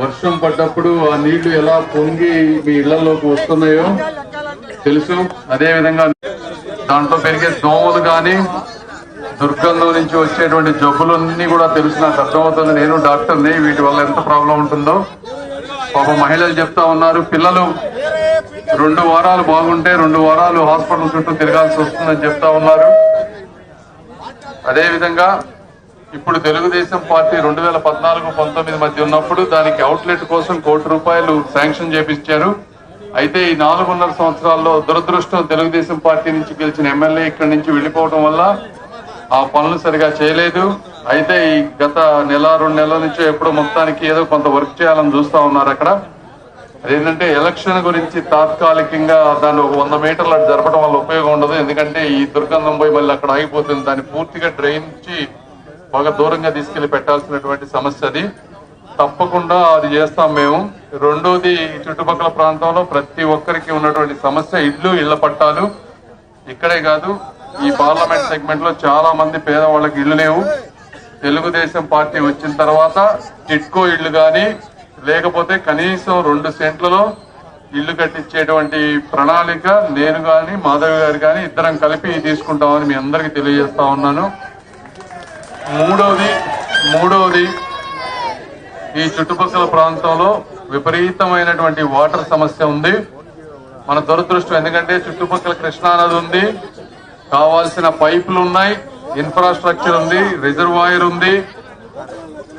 వర్షం పడ్డప్పుడు ఆ నీళ్ళు ఎలా పొంగి మీ ఇళ్ళలోకి వస్తున్నాయో తెలుసు. అదే విధంగా దాంట్లో పెరిగే దోమలు కానీ దుర్గంధం నుంచి వచ్చేటువంటి జబ్బులన్నీ కూడా తెలుసు. నాకు అర్థమవుతుంది. నేను డాక్టర్ని వీటి వల్ల ఎంత ప్రాబ్లం ఉంటుందో. పాప మహిళలు చెప్తా ఉన్నారు పిల్లలు రెండు వారాలు బాగుంటే రెండు వారాలు హాస్పిటల్ చుట్టూ తిరగాల్సి వస్తుందని చెప్తా ఉన్నారు. అదేవిధంగా ఇప్పుడు తెలుగుదేశం పార్టీ రెండు వేల పద్నాలుగు పంతొమ్మిది మధ్య ఉన్నప్పుడు దానికి అవుట్లెట్ కోసం కోటి రూపాయలు శాంక్షన్ చేపించారు. అయితే ఈ నాలుగున్నర సంవత్సరాల్లో దురదృష్టం తెలుగుదేశం పార్టీ నుంచి గెలిచిన ఎమ్మెల్యే ఇక్కడి నుంచి వెళ్ళిపోవడం వల్ల ఆ పనులు సరిగా చేయలేదు. అయితే ఈ గత నెల రెండు నెలల నుంచి ఎప్పుడో మొత్తానికి ఏదో కొంత వర్క్ చేయాలని చూస్తా ఉన్నారు అక్కడ. అదేంటంటే ఎలక్షన్ గురించి తాత్కాలికంగా దాన్ని ఒక వంద మీటర్లు అటు జరపడం వల్ల ఉపయోగం ఉండదు. ఎందుకంటే ఈ దుర్గంధం పోయి మళ్ళీ అక్కడ ఆగిపోతుంది. దాన్ని పూర్తిగా డ్రైన్ నుంచి బాగా దూరంగా తీసుకెళ్ళి పెట్టాల్సినటువంటి సమస్య అది. తప్పకుండా అది చేస్తాం మేము. రెండోది ఈ చుట్టుపక్కల ప్రాంతంలో ప్రతి ఒక్కరికి ఉన్నటువంటి సమస్య ఇల్లు ఇళ్ళ పట్టాలు. ఇక్కడే కాదు ఈ పార్లమెంట్ సెగ్మెంట్లో చాలా మంది పేదవాళ్ళకి ఇల్లు లేవు. తెలుగుదేశం పార్టీ వచ్చిన తర్వాత టిట్కో ఇళ్ళు కానీ లేకపోతే కనీసం రెండు సెంట్లలో ఇల్లు కట్టించేటువంటి ప్రణాళిక నేను కానీ మాధవి గారు కానీ ఇద్దరం కలిపి తీసుకుంటామని మీ అందరికీ తెలియజేస్తా ఉన్నాను. మూడవది మూడవది ఈ చుట్టుపక్కల ప్రాంతంలో విపరీతమైనటువంటి వాటర్ సమస్య ఉంది. మన దురదృష్టం ఎందుకంటే చుట్టుపక్కల కృష్ణానది ఉంది. కావాల్సిన పైపులు ఉన్నాయి ఇన్ఫ్రాస్ట్రక్చర్ ఉంది రిజర్వాయర్ ఉంది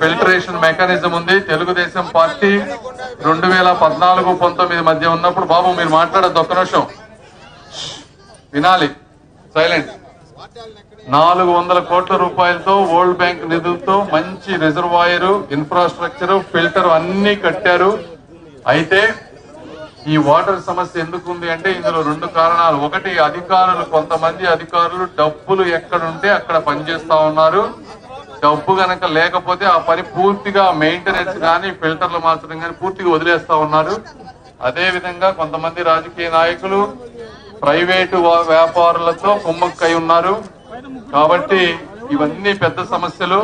ఫిల్టరేషన్ మెకానిజం ఉంది. తెలుగుదేశం పార్టీ రెండు వేల పద్నాలుగు పంతొమ్మిది మధ్య ఉన్నప్పుడు బాబు మీరు మాట్లాడద్దు ఒక్క నిమిషం. వినాలి. సైలెంట్. నాలుగు వందల కోట్ల రూపాయలతో వరల్డ్ బ్యాంక్ నిధులతో మంచి రిజర్వాయరు ఇన్ఫ్రాస్ట్రక్చర్ ఫిల్టర్ అన్ని కట్టారు. అయితే ఈ వాటర్ సమస్య ఎందుకు ఉంది అంటే ఇందులో రెండు కారణాలు. ఒకటి అధికారులు కొంతమంది అధికారులు డబ్బులు ఎక్కడుంటే అక్కడ పనిచేస్తా ఉన్నారు. డబ్బు గనక లేకపోతే ఆ పని పూర్తిగా మెయింటెనెన్స్ కానీ ఫిల్టర్లు మార్చడం కానీ పూర్తిగా వదిలేస్తా ఉన్నారు. అదే విధంగా కొంతమంది రాజకీయ నాయకులు ప్రైవేటు వ్యాపారులతో కుమ్మక్కై ఉన్నారు. కాబట్టి ఇవన్నీ పెద్ద సమస్యలు.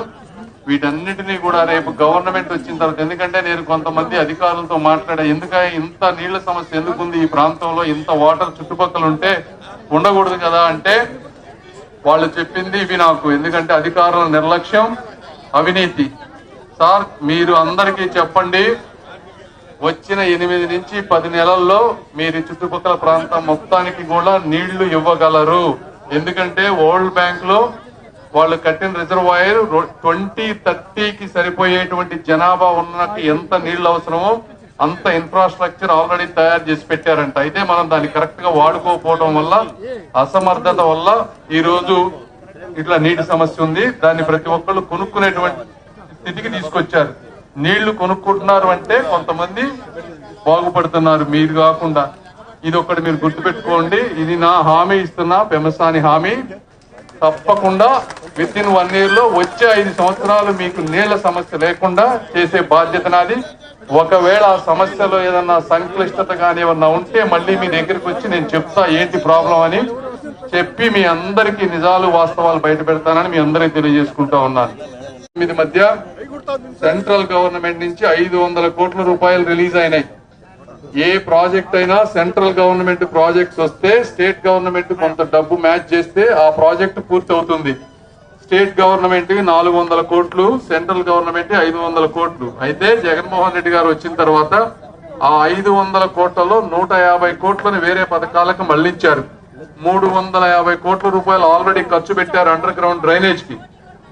వీటన్నిటినీ కూడా రేపు గవర్నమెంట్ వచ్చిన తర్వాత ఎందుకంటే నేను కొంతమంది అధికారులతో మాట్లాడా ఎందుకంటే ఇంత నీళ్ళ సమస్య ఎందుకుంది ఈ ప్రాంతంలో? ఇంత వాటర్ చుట్టుపక్కల ఉంటే ఉండకూడదు కదా అంటే వాళ్ళు చెప్పింది ఇవి నాకు. ఎందుకంటే అధికారుల నిర్లక్ష్యం అవినీతి. సార్ మీరు అందరికీ చెప్పండి వచ్చిన ఎనిమిది నుంచి పది నెలల్లో మీరు చుట్టుపక్కల ప్రాంతం మొత్తానికి కూడా నీళ్ళు ఇవ్వగలరు. ఎందుకంటే వరల్డ్ బ్యాంక్లో వాళ్ళు కట్టిన రిజర్వాయర్ ట్వంటీ థర్టీకి సరిపోయేటువంటి జనాభా ఉన్నకి ఎంత నీళ్ళు అవసరమో అంత ఇన్ఫ్రాస్ట్రక్చర్ ఆల్రెడీ తయారు చేసి పెట్టారంట. అయితే మనం దాన్ని కరెక్ట్గా వాడుకోకపోవడం వల్ల అసమర్థత వల్ల ఈ రోజు ఇట్లా నీటి సమస్య ఉంది. దాన్ని ప్రతి ఒక్కళ్ళు కొనుక్కునేటువంటి స్థితికి తీసుకొచ్చారు. నీళ్ళు కొనుక్కుంటున్నారు అంటే కొంతమంది బాగుపడుతున్నారు. మీరు కాకుండా ఇది ఒకటి మీరు గుర్తుపెట్టుకోండి. ఇది నా హామీ ఇస్తున్నా పెమసాని హామీ. తప్పకుండా విత్ ఇన్ వన్ ఇయర్లో వచ్చే ఐదు సంవత్సరాలు మీకు నీళ్ళ సమస్య లేకుండా చేసే బాధ్యత నాది. ఒకవేళ ఆ సమస్యలో ఏదన్నా సంక్లిష్టత కానీ ఏమన్నా ఉంటే మళ్ళీ మీ దగ్గరికి వచ్చి నేను చెప్తా ఏంటి ప్రాబ్లం అని చెప్పి మీ అందరికీ నిజాలు వాస్తవాలు బయట పెడతానని మీ అందరికీ తెలియజేసుకుంటా ఉన్నాను. తొమ్మిది మధ్య సెంట్రల్ గవర్నమెంట్ నుంచి ఐదు వందల కోట్ల రూపాయలు రిలీజ్ అయినాయి. ఏ ప్రాజెక్ట్ అయినా సెంట్రల్ గవర్నమెంట్ ప్రాజెక్ట్స్ వస్తే స్టేట్ గవర్నమెంట్ కొంత డబ్బు మ్యాచ్ చేస్తే ఆ ప్రాజెక్ట్ పూర్తి అవుతుంది స్టేట్ గవర్నమెంట్ నాలుగు వందల కోట్లు సెంట్రల్ గవర్నమెంట్ ఐదు వందల కోట్లు. అయితే జగన్మోహన్ రెడ్డి గారు వచ్చిన తర్వాత ఆ ఐదు వందల కోట్లలో నూట యాభై కోట్లను వేరే పథకాలకు మళ్ళించారు మూడు వందల యాభై కోట్ల రూపాయలు ఆల్రెడీ ఖర్చు పెట్టారు అండర్ గ్రౌండ్ డ్రైనేజ్కి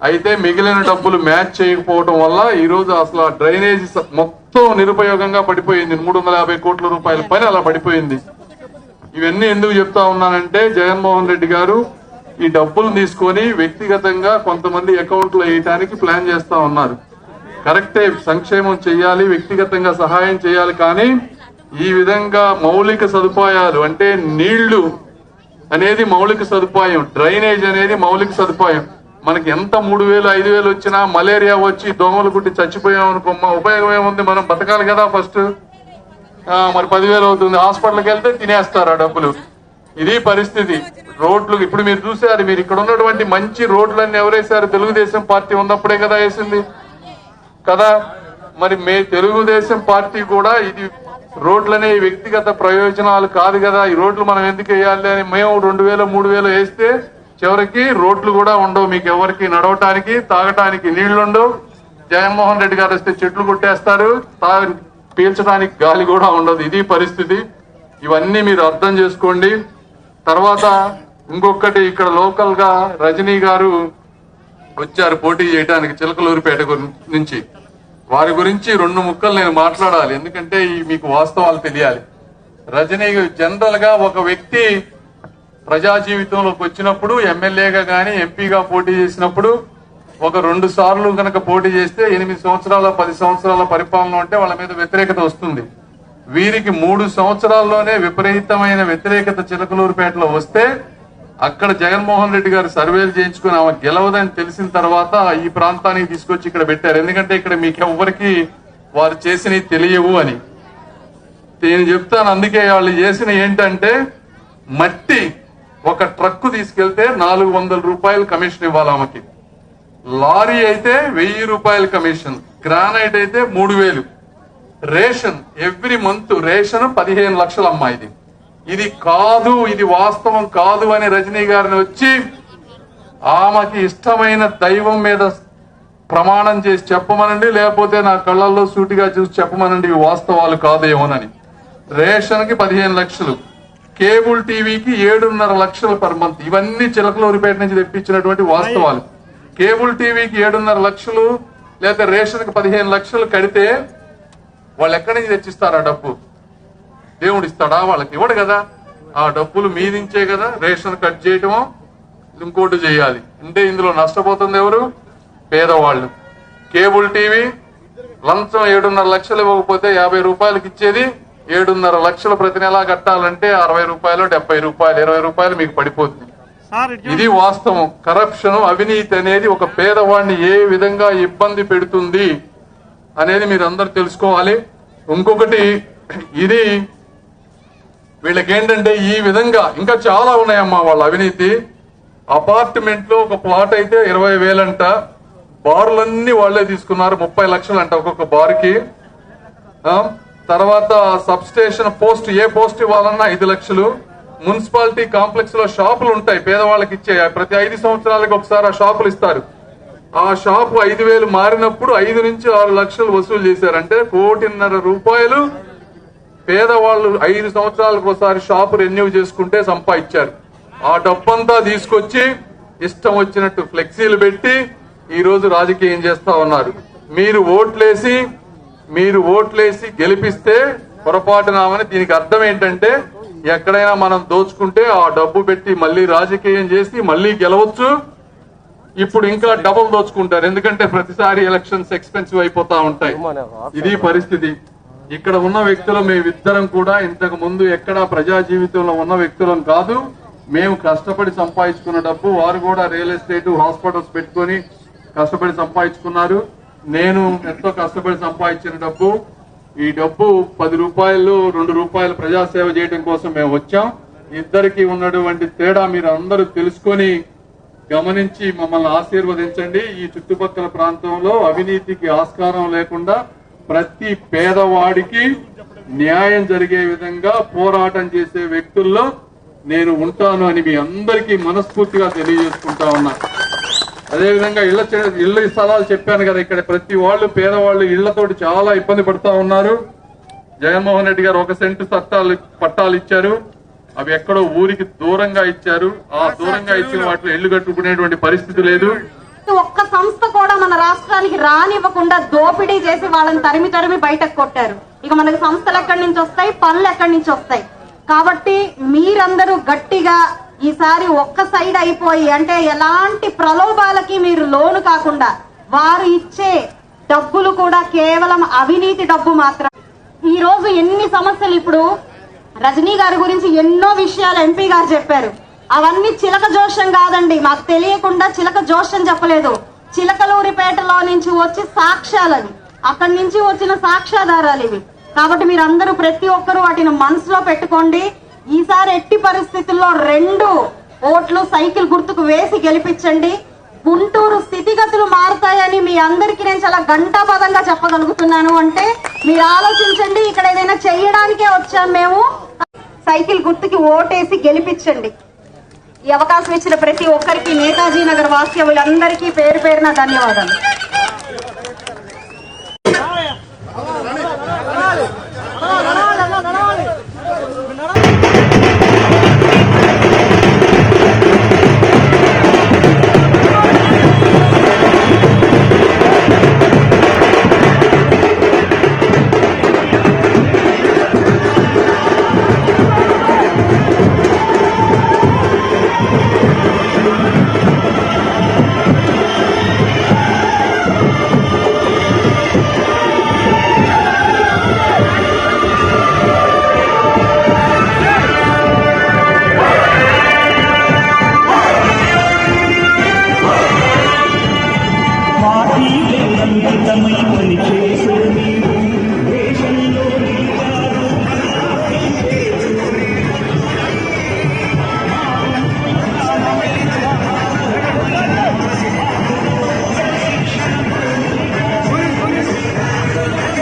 అయితే మిగిలిన డబ్బులు మ్యాచ్ చేయకపోవడం వల్ల ఈ రోజు అసలు ఆ డ్రైనేజ్ మొత్తం నిరుపయోగంగా పడిపోయింది. మూడు వందల యాభై కోట్ల రూపాయల పని అలా పడిపోయింది. ఇవన్నీ ఎందుకు చెప్తా ఉన్నానంటే జగన్మోహన్ రెడ్డి గారు ఈ డబ్బులు తీసుకొని వ్యక్తిగతంగా కొంతమంది అకౌంట్లు వేయటానికి ప్లాన్ చేస్తా ఉన్నారు. కరెక్టే సంక్షేమం చేయాలి వ్యక్తిగతంగా సహాయం చేయాలి కానీ ఈ విధంగా మౌలిక సదుపాయాలు అంటే నీళ్ళు అనేది మౌలిక సదుపాయం డ్రైనేజ్ అనేది మౌలిక సదుపాయం. మనకి ఎంత మూడు వేలు ఐదు వేలు వచ్చినా మలేరియా వచ్చి దోమలు కుట్టి చచ్చిపోయామనుకో మా ఉపయోగం ఏముంది? మనం బతకాలి కదా ఫస్ట్ మరి పదివేలు అవుతుంది. హాస్పిటల్కి వెళ్తే తినేస్తారు ఆ డబ్బులు. ఇది పరిస్థితి. రోడ్లు ఇప్పుడు మీరు చూసారు మీరు ఇక్కడ ఉన్నటువంటి మంచి రోడ్లన్నీ ఎవరేసారు తెలుగుదేశం పార్టీ ఉన్నప్పుడే కదా వేసింది. కదా? మరి మే తెలుగుదేశం పార్టీ కూడా ఇది రోడ్లనే వ్యక్తిగత ప్రయోజనాలు కాదు కదా. ఈ రోడ్లు మనం ఎందుకు వేయాలి అని మేము రెండు వేలు మూడు వేలు వేస్తే చివరికి రోడ్లు కూడా ఉండవు మీకు ఎవరికి నడవటానికి తాగటానికి నీళ్ళుండవు జగన్మోహన్ రెడ్డి గారు వస్తే చెట్లు కొట్టేస్తారు తా పీల్చడానికి గాలి కూడా ఉండదు. ఇది పరిస్థితి. ఇవన్నీ మీరు అర్థం చేసుకోండి. తర్వాత ఇంకొకటి ఇక్కడ లోకల్గా రజనీ గారు వచ్చారు పోటీ చేయడానికి చిలకలూరిపేట నుంచి. వారి గురించి రెండు ముక్కలు నేను మాట్లాడాలి. ఎందుకంటే ఈ మీకు వాస్తవాలు తెలియాలి. రజనీ జనరల్గా ఒక వ్యక్తి ప్రజా జీవితంలోకి వచ్చినప్పుడు ఎమ్మెల్యేగా కానీ ఎంపీగా పోటీ చేసినప్పుడు ఒక రెండు సార్లు కనుక పోటీ చేస్తే ఎనిమిది సంవత్సరాల పది సంవత్సరాల పరిపాలన ఉంటే వాళ్ళ మీద వ్యతిరేకత వస్తుంది. వీరికి మూడు సంవత్సరాల్లోనే విపరీతమైన వ్యతిరేకత చిలకలూరుపేటలో వస్తే అక్కడ జగన్మోహన్ రెడ్డి గారు సర్వేలు చేయించుకుని ఆమె గెలవదని తెలిసిన తర్వాత ఈ ప్రాంతానికి తీసుకొచ్చి ఇక్కడ పెట్టారు. ఎందుకంటే ఇక్కడ మీకు ఎవ్వరికి వారు చేసినవి తెలియవు అని. నేను చెప్తాను అందుకే వాళ్ళు చేసిన ఏంటంటే మట్టి. ఒక ట్రక్ తీసుకెళ్తే నాలుగు వందల రూపాయలు కమిషన్ ఇవ్వాలి ఆమెకి. లారీ అయితే వెయ్యి రూపాయల కమిషన్ గ్రానైట్ అయితే మూడు వేలు. రేషన్ ఎవ్రీ మంత్ రేషన్ పదిహేను లక్షలు అమ్మాయిది ఇది. ఇది కాదు ఇది వాస్తవం కాదు అని రజనీ గారిని వచ్చి ఆమెకి ఇష్టమైన దైవం మీద ప్రమాణం చేసి చెప్పమనండి లేకపోతే నా కళ్ళల్లో సూటిగా చూసి చెప్పమనండి ఇవి వాస్తవాలు కాదేమోనని. రేషన్కి పదిహేను లక్షలు. కేబుల్ టీవీకి ఏడున్నర లక్షలు పర్ మంత్ ఇవన్నీ చిలకలూరిపేట నుంచి తెప్పించినటువంటి వాస్తవాలు. కేబుల్ టీవీకి ఏడున్నర లక్షలు లేదా రేషన్కి పదిహేను లక్షలు కడితే వాళ్ళు ఎక్కడి నుంచి తెచ్చిస్తారు ఆ డబ్బు? దేవుడు ఇస్తాడా వాళ్ళకి? ఇవ్వడు కదా. ఆ డబ్బులు మీదించే కదా రేషన్ కట్ చేయటమో ఇంకోటి చేయాలి. అంటే ఇందులో నష్టపోతుంది ఎవరు? పేదవాళ్ళు. కేబుల్ టీవీ లంచం ఏడున్నర లక్షలు ఇవ్వకపోతే యాభై రూపాయలకి ఇచ్చేది ఏడున్నర లక్షలు ప్రతి నెలా కట్టాలంటే అరవై రూపాయలు డెబ్బై రూపాయలు ఇరవై రూపాయలు మీకు పడిపోతుంది. ఇది వాస్తవం. కరప్షన్ అవినీతి అనేది ఒక పేదవాడిని ఏ విధంగా ఇబ్బంది పెడుతుంది అనేది మీరు అందరు తెలుసుకోవాలి. ఇంకొకటి ఇది వీళ్ళకి ఏంటంటే ఈ విధంగా ఇంకా చాలా ఉన్నాయమ్మా వాళ్ళ అవినీతి. అపార్ట్మెంట్లో ఒక ప్లాట్ అయితే ఇరవై వేలంట. బార్లన్నీ వాళ్ళే తీసుకున్నారు ముప్పై లక్షలు అంట ఒక్కొక్క బార్కి తర్వాత సబ్ స్టేషన్ పోస్ట్ ఏ పోస్ట్ ఇవ్వాలన్నా ఐదు లక్షలు. మున్సిపాలిటీ కాంప్లెక్స్లో షాపులు ఉంటాయి పేదవాళ్ళకి ఇచ్చే. ప్రతి ఐదు సంవత్సరాలకు ఒకసారి ఆ షాపులు ఇస్తారు. ఆ షాపు ఐదు వేలు మారినప్పుడు ఐదు నుంచి ఆరు లక్షలు వసూలు చేశారంటే కోటిన్నర రూపాయలు పేదవాళ్ళు ఐదు సంవత్సరాలకు ఒకసారి షాపు రెన్యూ చేసుకుంటే సంపాదించారు. ఆ డబ్బంతా తీసుకొచ్చి ఇష్టం వచ్చినట్టు ఫ్లెక్సీలు పెట్టి ఈ రోజు రాజకీయం చేస్తా ఉన్నారు. మీరు ఓట్లేసి మీరు ఓట్లేసి గెలిపిస్తే పొరపాటునామని దీనికి అర్థం ఏంటంటే ఎక్కడైనా మనం దోచుకుంటే ఆ డబ్బు పెట్టి మళ్ళీ రాజకీయం చేసి మళ్ళీ గెలవచ్చు. ఇప్పుడు ఇంకా డబుల్ దోచుకుంటారు. ఎందుకంటే ప్రతిసారి ఎలక్షన్స్ ఎక్స్పెన్సివ్ అయిపోతా ఉంటాయి. ఇది పరిస్థితి. ఇక్కడ ఉన్న వ్యక్తులు మేమిద్దరం కూడా ఇంతకు ముందు ఎక్కడ ప్రజా జీవితంలో ఉన్న వ్యక్తులం కాదు. మేము కష్టపడి సంపాదించుకున్న డబ్బు వారు కూడా రియల్ ఎస్టేట్ హాస్పిటల్స్ పెట్టుకొని కష్టపడి సంపాదించుకున్నారు. నేను ఎంతో కష్టపడి సంపాదించిన డబ్బు ఈ డబ్బు పది రూపాయలు రెండు రూపాయలు ప్రజాసేవ చేయడం కోసం మేము వచ్చాం. ఇద్దరికి ఉన్నటువంటి తేడా మీరు అందరూ తెలుసుకొని గమనించి మమ్మల్ని ఆశీర్వదించండి. ఈ చుట్టుపక్కల ప్రాంతంలో అవినీతికి ఆస్కారం లేకుండా ప్రతి పేదవాడికి న్యాయం జరిగే విధంగా పోరాటం చేసే వ్యక్తుల్లో నేను ఉంటాను అని మీ అందరికీ మనస్ఫూర్తిగా తెలియజేసుకుంటా ఉన్నా. అదేవిధంగా ఇళ్ళ ఇళ్ళ స్థలాలు చెప్పాను కదా ఇక్కడ ప్రతి వాళ్ళు పేదవాళ్ళు ఇళ్ళతోటి చాలా ఇబ్బంది పడుతా ఉన్నారు. జగన్మోహన్ రెడ్డి గారు ఒక సెంటు చట్టాలు పట్టాలు ఇచ్చారు. అవి ఎక్కడో ఊరికి దూరంగా ఇచ్చారు. ఆ దూరంగా ఇచ్చిన వాటిలో ఇల్లు కట్టుకునేటువంటి పరిస్థితి లేదు. ఒక్క సంస్థ కూడా మన రాష్ట్రానికి రానివ్వకుండా దోపిడీ చేసి వాళ్ళని తరిమి తరిమి బయటకు కొట్టారు. ఇక మనకి సంస్థలు ఎక్కడి నుంచి వస్తాయి? పనులు ఎక్కడి నుంచి వస్తాయి? కాబట్టి మీరందరూ గట్టిగా ఈసారి ఒక్క సైడ్ అయిపోయి అంటే ఎలాంటి ప్రలోభాలకి మీరు లోను కాకుండా వారు ఇచ్చే డబ్బులు కూడా కేవలం అవినీతి డబ్బు మాత్రం ఈ రోజు ఎన్ని సమస్యలు ఇప్పుడు? రజనీ గారి గురించి ఎన్నో విషయాలు ఎంపీ గారు చెప్పారు. అవన్నీ చిలక జోషం కాదండి. మాకు తెలియకుండా చిలక జోషం చెప్పలేదు. చిలకలూరిపేటలో నుంచి వచ్చి సాక్ష్యాలని అక్కడి నుంచి వచ్చిన సాక్ష్యాధారాలు ఇవి. కాబట్టి మీరందరూ ప్రతి ఒక్కరూ వాటిని మనసులో పెట్టుకోండి. ఈసారి ఎట్టి పరిస్థితుల్లో రెండు ఓట్లు సైకిల్ గుర్తుకు వేసి గెలిపించండి. గుంటూరు స్థితిగతులు మారుతాయని మీ అందరికీ నేను చాలా గంటాపదంగా చెప్పగలుగుతున్నాను అంటే మీరు ఆలోచించండి ఇక్కడ ఏదైనా చెయ్యడానికే వచ్చాం మేము. సైకిల్ గుర్తుకి ఓటేసి గెలిపించండి. ఈ అవకాశం ఇచ్చిన ప్రతి ఒక్కరికి నేతాజీ నగర్ వాస్యవులందరికీ పేరు పేరున ధన్యవాదాలు.